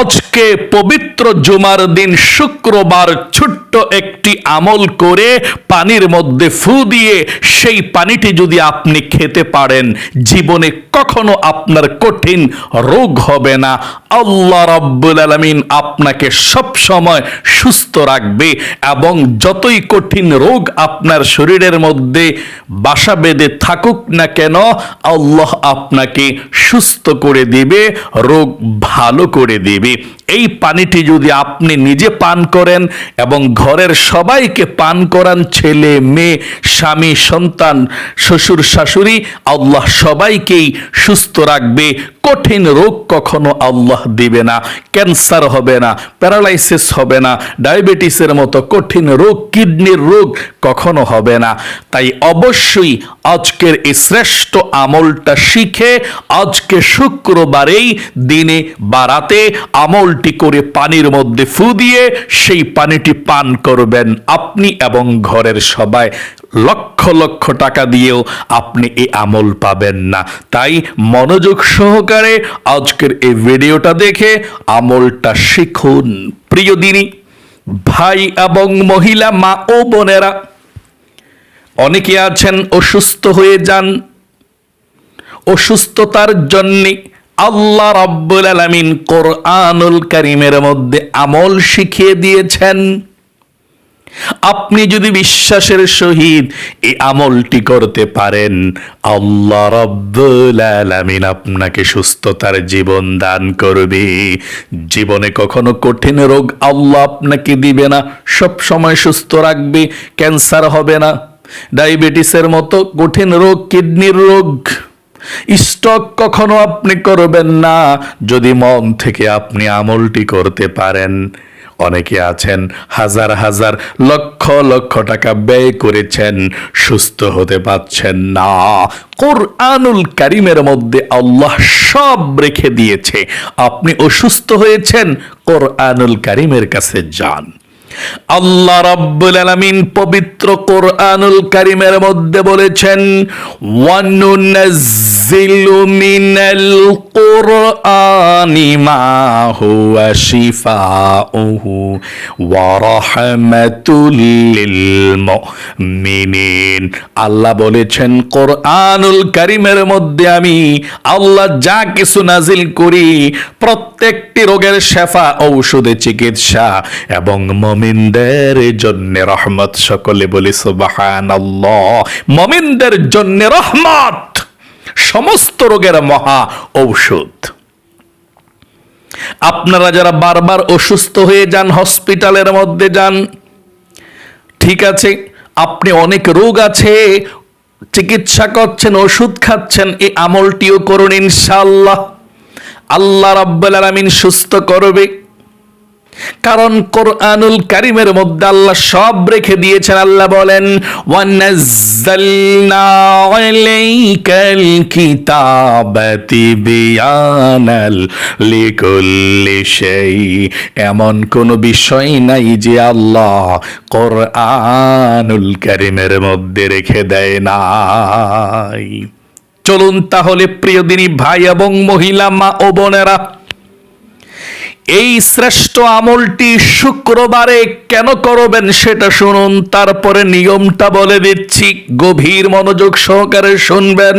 আজকে পবিত্র জুমার দিন শুক্রবার ছোট্ট একটি আমল করে পানির মধ্যে ফু দিয়ে সেই পানিটি যদি আপনি খেতে পারেন, জীবনে কখনো আপনার কঠিন রোগ হবে না। আল্লাহ রাব্বুল আলামিন আপনাকে সব সময় সুস্থ রাখবে এবং যতই কঠিন রোগ আপনার শরীরের মধ্যে বাসা বেঁধে থাকুক না কেন, আল্লাহ আপনাকে সুস্থ করে দিবে, রোগ ভালো করে দিবে। এই পানিটি যদি আপনি নিজে পান করেন এবং ঘরের সবাইকে পান করান, ছেলে, মেয়ে, স্বামী, সন্তান, শ্বশুর, শাশুড়ি, আল্লাহ সবাইকেই সুস্থ রাখবে। কঠিন রোগ কখনো আল্লাহ দিবে না, ক্যান্সার হবে না, প্যারালাইসিস হবে না, ডায়াবেটিসের মতো কঠিন রোগ, কিডনির রোগ কখনো হবে না। তাই অবশ্যই আজকের এই শ্রেষ্ঠ আমলটা শিখে আজকে শুক্রবারেই দিনে বা রাতে আমলটি করে পানির মধ্যে ফু দিয়ে সেই পানিটি পান করবেন আপনি এবং ঘরের সবাই। লক্ষ লক্ষ টাকা দিয়েও আপনি এই আমল পাবেন না। তাই মনোযোগ সহকারে আজকের এই ভিডিওটা দেখে আমলটা শিখুন। প্রিয় দিনী, ভাই এবং মহিলা, মা ও বোনেরা, অনেকে আছেন অসুস্থ হয়ে যান। অসুস্থতার জন্যে আল্লাহ রাব্বুল আলামিন কোরআনুল কারীমের মধ্যে আমল শিখিয়ে দিয়েছেন। আপনি যদি বিশ্বাসের সহিত এই আমলটি করতে পারেন, আল্লাহ রাব্বুল আলামিন আপনাকে সুস্থতার জীবন দান করবে। জীবনে কখনো কঠিন রোগ আল্লাহ আপনাকে দিবে না, সব সময় সুস্থ রাখবে, ক্যান্সার হবে না। ডায়াবেটিসের মতো কঠিন রোগ, কিডনির রোগ। স্টক কখনো আপনি করবেন না, যদি মন থেকে আপনি আমলটি করতে পারেন। অনেকে আছেন, হাজার হাজার, লক্ষ লক্ষ টাকা ব্যয় করেছেন, সুস্থ হতে পাচ্ছেন না। কোরআনুল কারিমের মধ্যে আল্লাহ সব রেখে দিয়েছে। আপনি অসুস্থ হয়েছেন, কোরআনুল কারিমের কাছে যান। আল্লাহ রাব্বুল আলামিন পবিত্র কোরআনুল কারিমের মধ্যে বলেছেন ওয়ানুনাজ্জিলু মিনাল কোরআনি মা হুয়া শিফাউহু ওয়া রাহমাতুল লিল মুমিনিন আল্লাহ বলেছেন, কোরআনুল কারিমের মধ্যে আমি আল্লাহ যা কিছু নাজিল করি, প্রত্যেকটি রোগের শেফা, ঔষধে চিকিৎসা এবং মমিনদের জন্য রহমত। সকলে বলি সুবাহান মমিনদের জন্য রহমত! সমস্ত রোগের মহা ঔষধ। আপনারা যারা বারবার অসুস্থ হয়ে যান, হসপিটালের মধ্যে যান, ঠিক আছে, আপনি অনেক রোগ আছে, চিকিৎসা করছেন, ওষুধ খাচ্ছেন, এই আমলটিও করুন ইনশাআল্লাহ। আল্লাহ রাব্বুল আলামিন সুস্থ করবে। কারণ কোরআনুল কারিমের মধ্যে আল্লাহ সব রেখে দিয়েছেন। আল্লাহ বলেন এমন কোন বিষয় নাই যে আল্লাহ কোরআনুল কারিমের মধ্যে রেখে দেয় নাই। চলুন তাহলে প্রিয় দিনী ভাই এবং মহিলা, মা ও বোনেরা এই শ্রেষ্ঠ আমলটি শুক্রবারে কেন করবেন সেটা শুনুন, তারপরে নিয়মটা বলে দিচ্ছি। গভীর মনোযোগ সহকারে শুনবেন।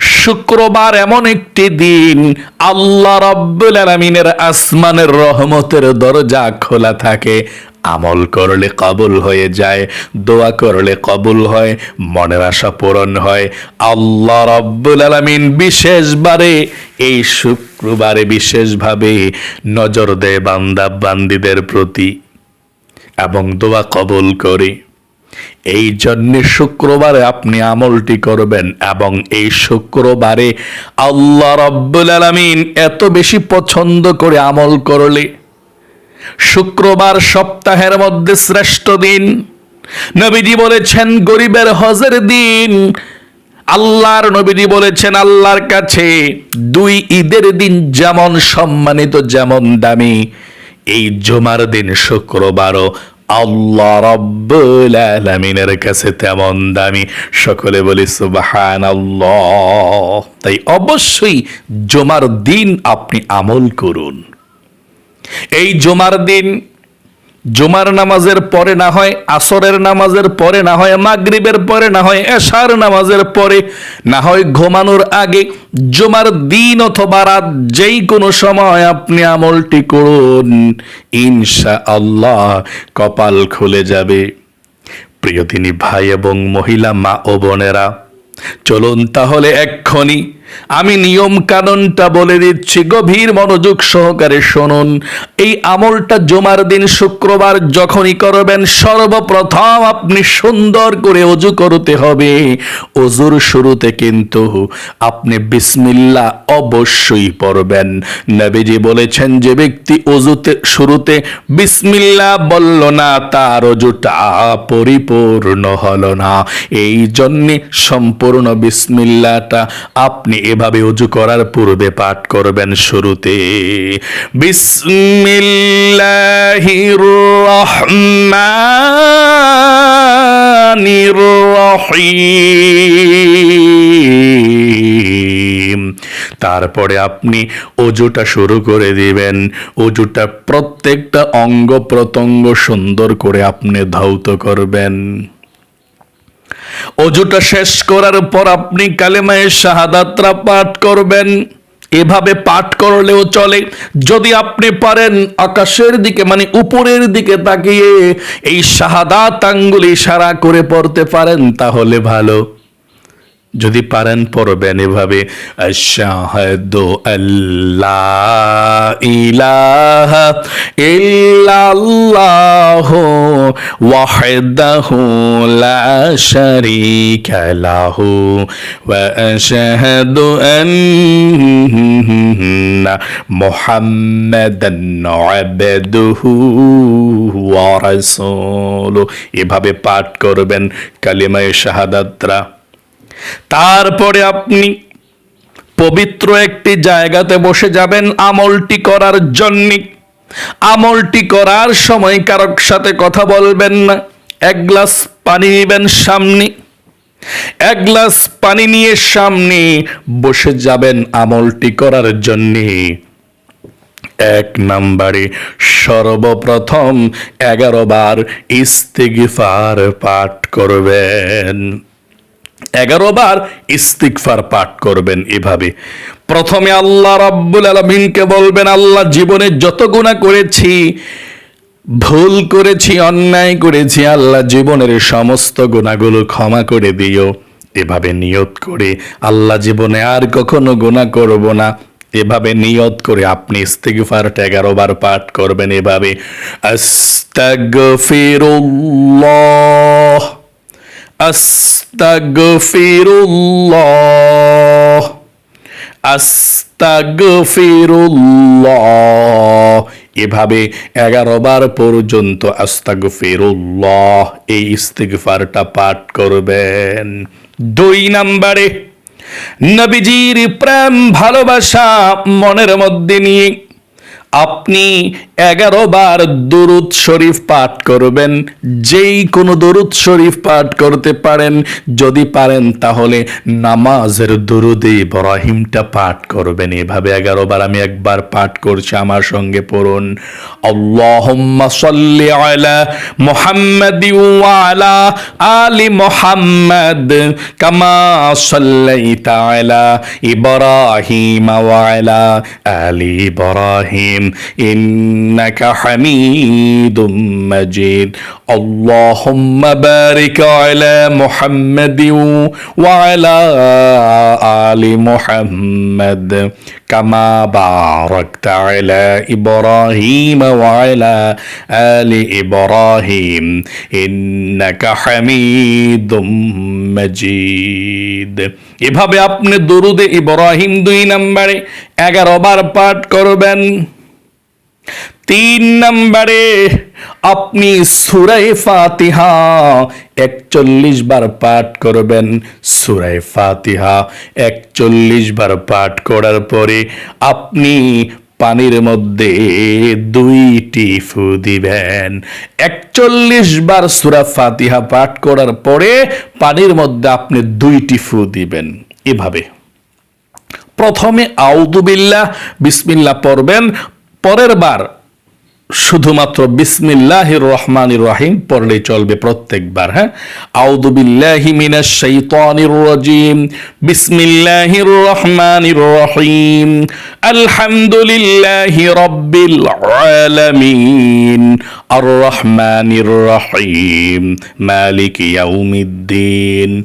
শুক্রবার এমন একটি দিন, আল্লাহ রাব্বুল আলামিনের আসমানের রহমতের দরজা খোলা থাকে। আমল করলে কবুল হয়ে যায়, দোয়া করলে কবুল হয়, মনের আশা পূরণ হয়। আল্লাহ রাব্বুল আলামিন বিশেষবারে এই শুক্রবারে বিশেষভাবে নজর দেয় বান্দা বান্দিদের প্রতি এবং দোয়া কবুল করে। এই জন্য শুক্রবারে আপনি আমলটি করবেন এবং এই শুক্রবারে আল্লাহ রব্বুল আলামিন এত বেশি পছন্দ করে আমল করলে শুক্রবার সপ্তাহের মধ্যে শ্রেষ্ঠ দিন। নবীজি বলেছেন, গরিবের হজের দিন। আল্লাহর নবীজি বলেছেন, আল্লাহর কাছে দুই ঈদের দিন যেমন সম্মানিত, যেমন দামি। এই জুমার দিন শুক্রবারও আল্লাহ রব্বুল আলামিনের কাছে তেমন দামি। সকলে বলি সুবাহান তাই অবশ্যই জমার দিন আপনি আমল করুন। এই জমার দিন, জুমার নামাজের পরে না হয়, আসরের নামাজের পরে না হয়, মাগরিবের পরে না হয়, এশার নামাজের পরে না হয় ঘুমানোর আগে, জুমার দিন অথবা রাত যেই কোনো সময় আপনি আমলটি করুন ইনশা আল্লাহ কপাল খুলে যাবে। প্রিয় তিনি ভাই এবং মহিলা, মা ও বোনেরা, চলুন তাহলে এক্ষণি আমি নিয়ম কানুনটা বলে দিচ্ছি, গভীর মনোযোগ সহকারে শুনুন। এই আমলটা জমার দিন শুক্রবার যখনই করবেন, সর্বপ্রথম আপনি সুন্দর করে অজু করতে হবে। অজুর শুরুতে কিন্তু আপনি বিসমিল্লা অবশ্যই পড়বেন। নবীজি বলেছেন, যে ব্যক্তি অজুতে, শুরুতে বিসমিল্লা বলল না, তার অজুটা পরিপূর্ণ হল না। এই জন্যে সম্পূর্ণ বিসমিল্লাটা আপনি এভাবে উজু করার পূর্বে পাঠ করবেন শুরুতে। বিসমিল্লাহির রহমানির রহিম তারপরে আপনি অজুটা শুরু করে দিবেন। অজুটা প্রত্যেকটা অঙ্গ প্রত্যঙ্গ সুন্দর করে আপনি ধৌত করবেন। অজুটা শেষ করার পর আপনি কালেমায় শাহাদাতরা পাঠ করবেন। এভাবে পাঠ করলেও চলে। যদি আপনি পারেন আকাশের দিকে মানে উপরের দিকে তাকিয়ে এই শাহাদাত আঙ্গুলি সারা করে পড়তে পারেন, তাহলে ভালো। যদি পারেন, পড়বেন এভাবে আল্লাহ ইলাহা ওয়াহদাহু লা শারীকা লাহু ওয়া আশহাদু এভাবে পাঠ করবেন কালিমায়ে শাহাদাতরা। তারপরে আপনি পবিত্র একটি জায়গাতে বসে যাবেন আমলটি করার জন্য। আমলটি করার সময় কারোর সাথে কথা বলবেন না। এক গ্লাস পানি নেবেন সামনে। এক গ্লাস পানি নিয়ে সামনে বসে যাবেন আমলটি করার জন্যে। এক নাম্বারে সর্বপ্রথম এগারো বার ইস্তিগফার পাঠ করবেন। এগারো বার ইস্তিকফার পাঠ করবেন এভাবে। প্রথমে আল্লাহ রাব্বুল আলমিনকে বলবেন, আল্লাহ জীবনে যত গুণা করেছি, ভুল করেছি, অন্যায় করেছি, আল্লাহ জীবনের সমস্ত গুণাগুলো ক্ষমা করে দিও। এভাবে নিয়ত করে আল্লাহ জীবনে আর কখনো গুণা করব না। এভাবে নিয়ত করে আপনি ইস্তিগফারটা এগারো বার পাঠ করবেন এভাবে। আস্তাগফিরুল্লাহ। আস্তাগফিরুল্লাহ আস্তাগফিরুল্লাহ এভাবে এগারো বার পর্যন্ত আস্তাগফিরুল্লাহ এই ইস্তিগফারটা পাঠ করবেন। দুই নম্বরে, নবীজির প্রেম, ভালোবাসা মনের মধ্যে নিয়ে আপনি এগারো বার দরুদ শরীফ পাঠ করবেন। যেই কোনো দরুদ শরীফ পাঠ করতে পারেন, যদি পারেন তাহলে নামাজের দরুদে ইব্রাহিমটা পাঠ করবেন। এভাবে এগারো বার আমি একবার পাঠ করছি, আমার সঙ্গে পড়ুন। আলা মুহাম্মাদ ইব্রাহিম আলি ইব্রাহিম। إنك حميد مجيد اللهم بارك على محمد وعلى آل محمد كما باركت على إبراهيم وعلى آل إبراهيم إنك حميد مجيد এভাবে আপনি দরুদে ইব্রাহিম দুই নম্বরে এগারো বার পাঠ করবেন তিন নম্বরে, আপনি সুরাই ফাতিহা একচল্লিশ বার পাঠ করবেন। সুরাই ফাতিহা একচল্লিশ বার পাঠ করার পরে আপনি পানির মধ্যে দুইটি ফু দিবেন। একচল্লিশ বার সুরা ফাতিহা পাঠ করার পরে পানির মধ্যে আপনি দুইটি ফু দিবেন। এভাবে। প্রথমে আউদুবিল্লাহ বিসমিল্লাহ পড়বেন। পরের বার শুধুমাত্র বিসমিল্লাহির রহমানির রহিম পড়লেই চলবে প্রত্যেকবার হ্যাঁ? আউযু বিল্লাহি মিনাশ শাইতানির রাজিম। বিসমিল্লাহির রহমানির রহিম। আলহামদুলিল্লাহি রাব্বিল আলামিন। আর রহমানির রহিম। মালিক ইয়াউমিদ্দিন।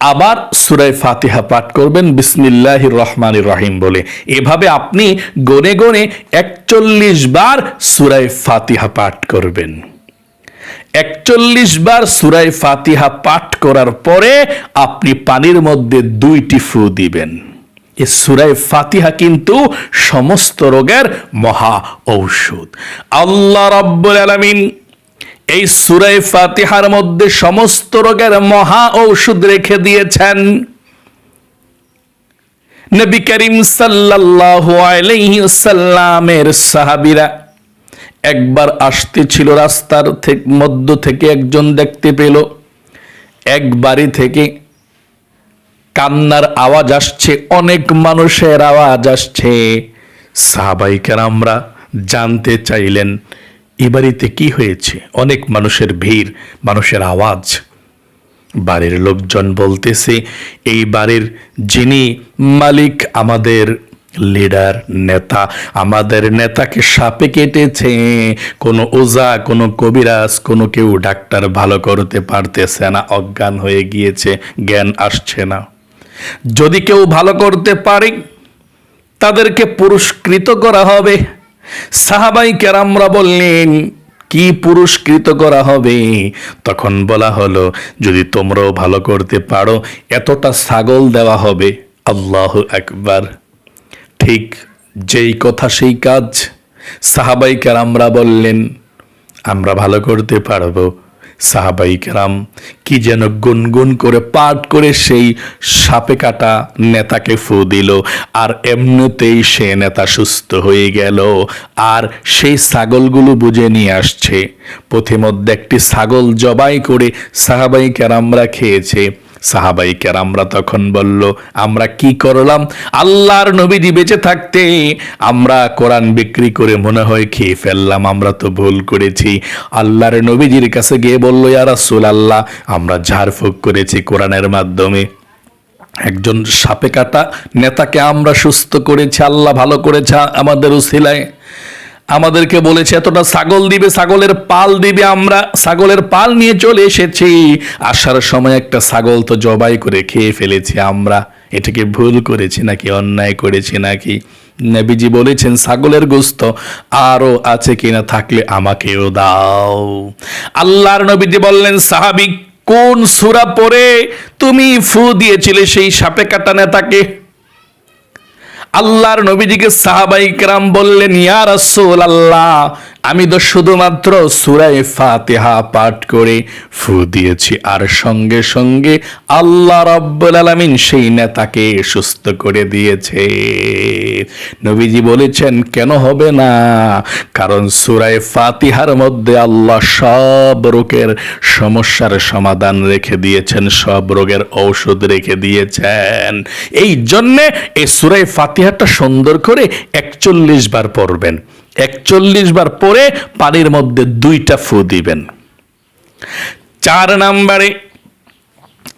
আবার সুরায় ফাতিহা পাঠ করবেন বিসমিল্লাহ রহমান রহিম বলে। এভাবে আপনি গনে গনে একচল্লিশ বার সুরায় ফাতিহা পাঠ করবেন। একচল্লিশ বার সুরায় ফাতিহা পাঠ করার পরে আপনি পানির মধ্যে দুইটি ফু দিবেন। এ সুরায় ফাতিহা কিন্তু সমস্ত রোগের মহা ঔষধ। আল্লাহ রাব্বুল আলামিন এই সুরাই ফাতিহার মধ্যে সমস্ত রোগের মহা ঔষধ রেখে দিয়েছেন। নবী করিম সাল্লাল্লাহু আলাইহি সাল্লামের সাহাবীরা একবার আসতেছিল রাস্তার মধ্য থেকে একজন দেখতে পেল। এক বাড়ি থেকে কান্নার আওয়াজ আসছে, অনেক মানুষের আওয়াজ আসছে। সাহাবাইকার আমরা জানতে চাইলেন এ বাড়িতে কি হয়েছে? অনেক মানুষের ভিড়, মানুষের আওয়াজ। বাড়ির লোকজন বলতেছে, এই বাড়ির যিনি মালিক আমাদের লিডার নেতা, আমাদের নেতাকে সাপে কেটেছে। কোনো ওজা, কোনো কবিরাজ, কোনো কেউ ডাক্তার ভালো করতে পারতেছে না, অজ্ঞান হয়ে গিয়েছে, জ্ঞান আসছে না। যদি কেউ ভালো করতে পারে, তাদেরকে পুরস্কৃত করা হবে। সাহাবাই কেরামরা বললেন, কি পুরস্কৃত করা হবে? তখন বলা হলো, যদি তোমরাও ভালো করতে পারো, এতটা ছাগল দেওয়া হবে। আল্লাহ একবার ঠিক যেই কথা, সেই কাজ সাহাবাই কেরামরা বললেন, আমরা ভালো করতে পারব। সাহাবাই কেরাম কি যেন গুনগুন করে পাঠ করে সেই সাপে কাটা নেতাকে ফু দিল। আর এমনিতেই সে নেতা সুস্থ হয়ে গেল। আর সেই ছাগলগুলো বুঝে নিয়ে আসছে। পথিমধ্যে একটি ছাগল জবাই করে সাহাবাই কেরামরা খেয়েছে। সাহাবাই কেরামরা তখন বলল, আমরা কি করলাম? আল্লাহর নবীজি বেঁচে থাকতে আমরা কোরআন বিক্রি করে মনে হয় খেয়ে ফেললাম, আমরা তো ভুল করেছি। আল্লাহর নবীজির কাছে গিয়ে বলল, ইয়া রাসূল আল্লাহ আমরা ঝাড়ফুঁক করেছি কোরআনের মাধ্যমে। একজন সাপে কাটা নেতাকে আমরা সুস্থ করেছি, আল্লাহ ভালো করেছে আমাদের উসিলায়। আমাদেরকে বলেছে, এতটা ছাগল দিবে, ছাগলের পাল দিবে আমরা, ছাগলের পাল নিয়ে চলে এসেছি। আসার সময় একটা ছাগল তো জবাই করে খেয়ে ফেলেছি আমরা। এটাকে ভুল করেছি নাকি অন্যায় করেছি নাকি? নবীজি বলেছেন, ছাগলের গোস্ত আরও আছে কিনা থাকলে আমাকেও দাও। আল্লাহর নবীজি বললেন সাহাবিক কোন সুরা পরে তুমি ফু দিয়েছিলে সেই সাপে কাটা নেতাকে? আল্লাহর নবীজিকে সাহাবাই কেরাম বললেন ইয়া রাসূল আল্লাহ আমি তো শুধুমাত্র সুরাই ফাতিহা পাঠ করে ফু দিয়েছি। আর সঙ্গে সঙ্গে আল্লাহ রব্বুল আলামিন সেই নেতাকে সুস্থ করে দিয়েছে। নবীজি বলেছেন, কেন হবে না? কারণ সুরাই ফাতিহার মধ্যে আল্লাহ সব রোগের সমস্যার সমাধান রেখে দিয়েছেন, সব রোগের ঔষধ রেখে দিয়েছেন। এই জন্যে এই সুরাই ফাতিহাটা সুন্দর করে একচল্লিশ বার পড়বেন। একচল্লিশ বার পরে পানির মধ্যে দুইটা ফু দিবেন। চার নাম্বারে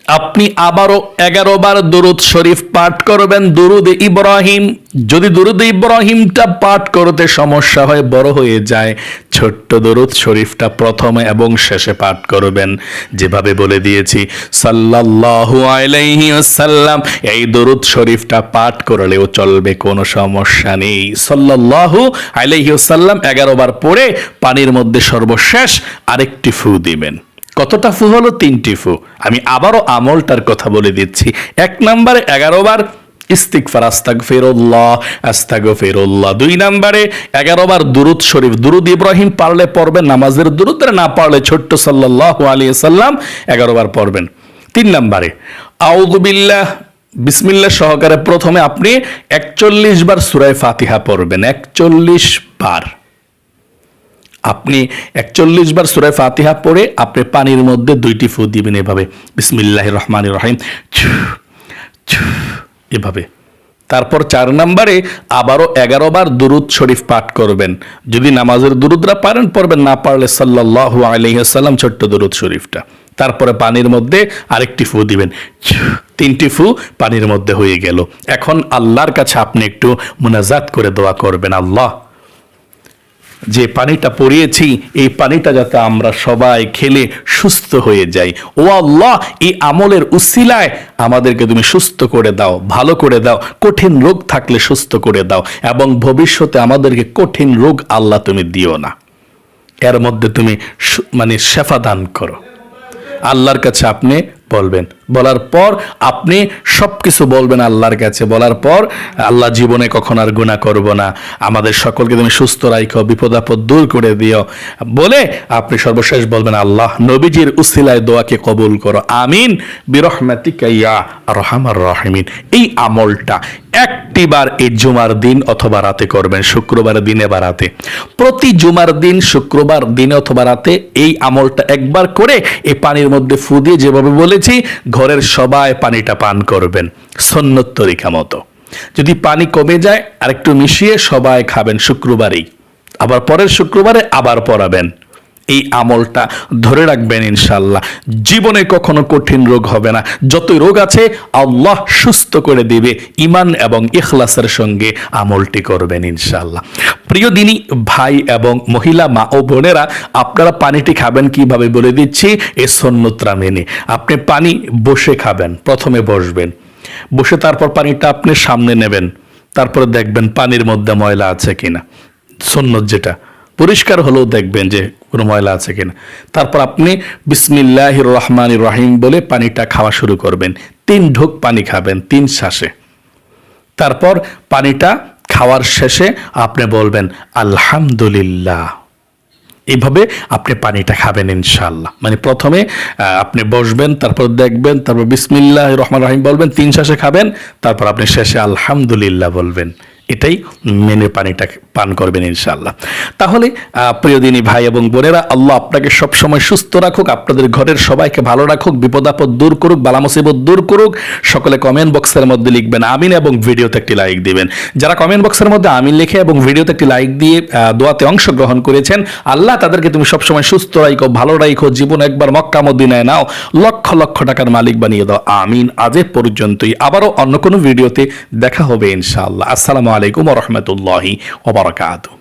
আপনি আবারও এগারো বার দুরুদ শরীফ পাঠ করবেন। দুরুদ ইব্রাহিম, যদি দুরুদ ইব্রাহিমটা পাঠ করতে সমস্যা হয়, বড় হয়ে যায়। ছোট্ট দুরুদ শরীফটা প্রথমে এবং শেষে পাঠ করবেন। যেভাবে বলে দিয়েছি, সাল্লাল্লাহু আলাইহি ওয়াসাল্লাম, এই দুরুদ শরীফটা পাঠ করলেও চলবে, কোনো সমস্যা নেই। সাল্লাল্লাহু আলাইহি ওয়াসাল্লাম এগারো বার পড়ে পানির মধ্যে সর্বশেষ আরেকটি ফু দিবেন। কতটা ফু হলো? তিনটি ফু। আমি আবারও আমলটার কথা বলে দিচ্ছি। এক নম্বরে এগারো বার ইস্তিকফার আস্তাগ ফেরুল্লাহ আস্তাগ ফেরুল্লাহ দুই নম্বরে এগারো বার দুরুদ শরীফ। দুরুদ ইব্রাহিম পারলে পড়বেন, নামাজের দুরুদ না পারলে ছোট্ট সাল্লাহ আলী সাল্লাম এগারো বার পড়বেন। তিন নম্বরে আউদুবিল্লাহ বিসমিল্লাহ সহকারে প্রথমে আপনি একচল্লিশ বার সুরায় ফাতিহা পড়বেন। একচল্লিশ বার। আপনি একচল্লিশ বার সুরায় ফাতিহা পড়ে আপনি পানির মধ্যে দুইটি ফু দিবেন এভাবে। বিসমিল্লাহ রহমান রহিম। এভাবে। তারপর চার নম্বরে আবারও এগারো বার দুরুদ শরীফ পাঠ করবেন। যদি নামাজের দুরুদরা পারেন, পড়বেন না পারলে সাল্লাহ আলহিহাল্লাম ছোট্ট দুরুদ শরীফটা। তারপরে পানির মধ্যে আরেকটি ফু দিবেন। তিনটি ফু পানির মধ্যে হয়ে গেল। এখন আল্লাহর কাছে আপনি একটু মুনাজাত করে দোয়া করবেন। আল্লাহ যে পানিটা পরিয়েছি এই পানিটা যাতে আমরা সবাই খেলে সুস্থ হয়ে যাই। ও আল্লাহ, এই আমলের উসিলায় আমাদেরকে তুমি সুস্থ করে দাও, ভালো করে দাও, কঠিন রোগ থাকলে সুস্থ করে দাও এবং ভবিষ্যতে আমাদেরকে কঠিন রোগ আল্লাহ তুমি দিও না। এর মধ্যে তুমি মানে শেফা দান করো। আল্লাহর কাছে আপনি বলবেন বলার পর আপনি সব কিছু বলবেন আল্লাহর কাছে। বলার পর আল্লাহ জীবনে কখন আর গুণা করব না। আমাদের সকলকে তুমি সুস্থ রাখো বিপদ আপদ দূর করে দিও। বলে আপনি সর্বশেষ বলবেন, আল্লাহ নবীজির উসিলায় দোয়াকে কবুল করো। আমিন। বিরহমাতিকা ইয়া রহমার রহিমিন। এই আমলটা একটিবার এই জুমার দিন অথবা রাতে করবেন, শুক্রবার দিনে বা রাতে। প্রতি জুমার দিন, শুক্রবার দিনে অথবা রাতে এই আমলটা একবার করে এই পানির মধ্যে ফু দিয়ে যেভাবে বলেছি ঘরের সবাই পানিটা পান করবেন সন্ন্যত তরিকা মতো। যদি পানি কমে যায়, আরেকটু মিশিয়ে সবাই খাবেন শুক্রবারেই। আবার পরের শুক্রবারে আবার পড়াবেন এই আমলটা ধরে রাখবেন ইনশাল্লাহ জীবনে কখনো কঠিন রোগ হবে না। যতই রোগ আছে, আল্লাহ সুস্থ করে দিবে। ইমান এবং ইখলাসের সঙ্গে আমলটি করবেন ইনশাল্লাহ প্রিয় দিনী, ভাই এবং মহিলা, মা ও বোনেরা, আপনারা পানিটি খাবেন কীভাবে বলে দিচ্ছি? এ সন্ন্যতরা মেনে। আপনি পানি বসে খাবেন, প্রথমে বসবেন। বসে তারপর পানিটা আপনি সামনে নেবেন। তারপরে দেখবেন পানির মধ্যে ময়লা আছে কিনা। সন্ন্যত যেটা। পরিষ্কার হলেও দেখবেন যে কোনো ময়লা আছে কিনা। তারপর আপনি বিসমিল্লাহ রহমান রহিম বলে পানিটা খাওয়া শুরু করবেন। তিন ঢোক পানি খাবেন, তিন শ্বাসে। তারপর পানিটা খাওয়ার শেষে আপনি বলবেন, আলহামদুলিল্লাহ। এইভাবে আপনি পানিটা খাবেন ইনশাল্লাহ মানে প্রথমে আপনি বসবেন, তারপর দেখবেন, তারপর বিসমিল্লাহ রহমান রহিম বলবেন, তিন শ্বাসে খাবেন, তারপর আপনি শেষে আলহামদুলিল্লাহ বলবেন। এটাই মেনে পানিটা পান করবেন ইনশাল্লাহ তাহলে আহ, প্রিয় দিনী ভাই এবং বোনেরা আল্লাহ আপনাকে সবসময় সুস্থ রাখুক আপনাদের ঘরের সবাইকে ভালো রাখুক বিপদ আপদ দূর করুক বালা মুসিবত দূর করুক। সকলে কমেন্ট বক্সের মধ্যে লিখবেন আমিন এবং ভিডিওতে একটি লাইক দিবেন। যারা কমেন্ট বক্সের মধ্যে আমিন লিখে এবং ভিডিওতে একটি লাইক দিয়ে দোয়াতে অংশগ্রহণ করেছেন আল্লাহ তাদেরকে তুমি সবসময় সুস্থ রাখো ভালো রাখো জীবন একবার মক্কা মদিনায় নাও লক্ষ লক্ষ টাকার মালিক বানিয়ে দাও আমিন। আজ এ পর্যন্তই আবারও অন্য কোনো ভিডিওতে দেখা হবে ইনশাআল্লাহ। আসসালামু আলাইকুম রহমতুল্লাহি ওবরাকাতু